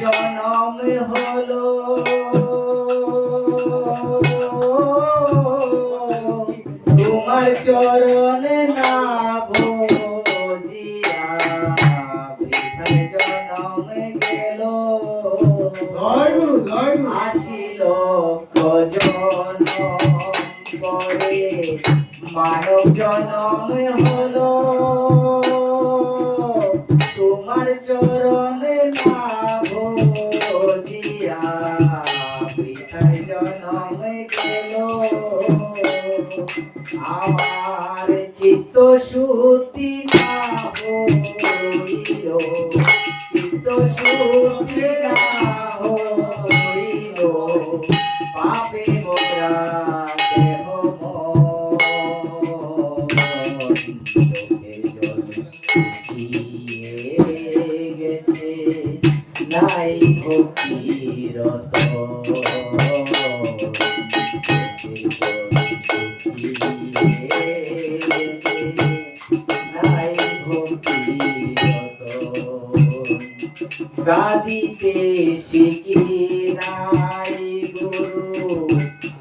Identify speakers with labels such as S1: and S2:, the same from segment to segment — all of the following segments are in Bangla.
S1: জনম হলো। তোমার চরণে না ভজিয়া জনম গেল। আসিল জন করে মানব জনম হলো। জনম গেল আমার চিত্ত শুদ্ধি না হইল। চিত্ত শুদ্ধি পাপে মোরা দেহ মন। গাদিতে শিখি নাই গুরু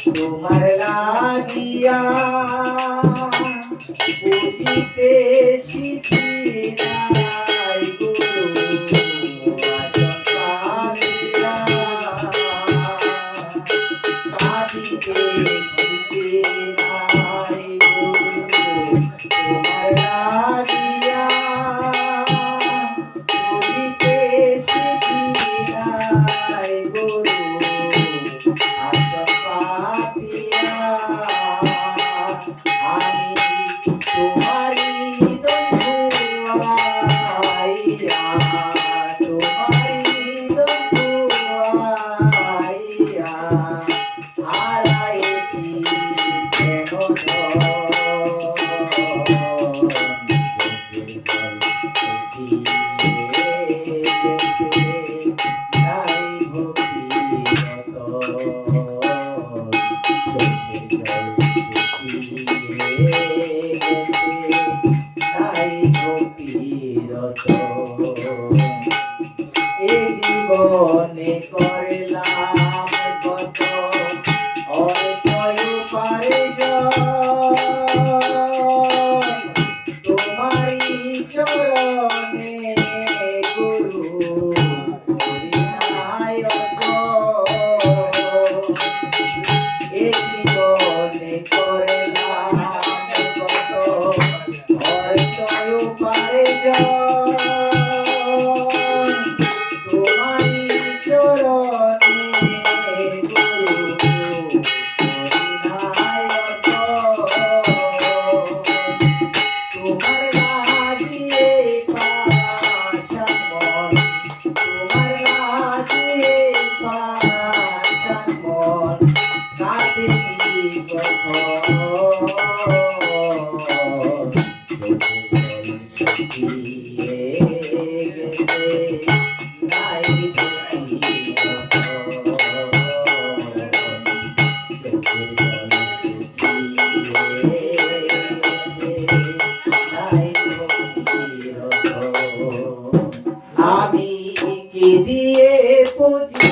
S1: তোমার লাগিয়া বুঝিতে তোমারি চরণে গুরু হরিনায়ক দিয়ে পুজি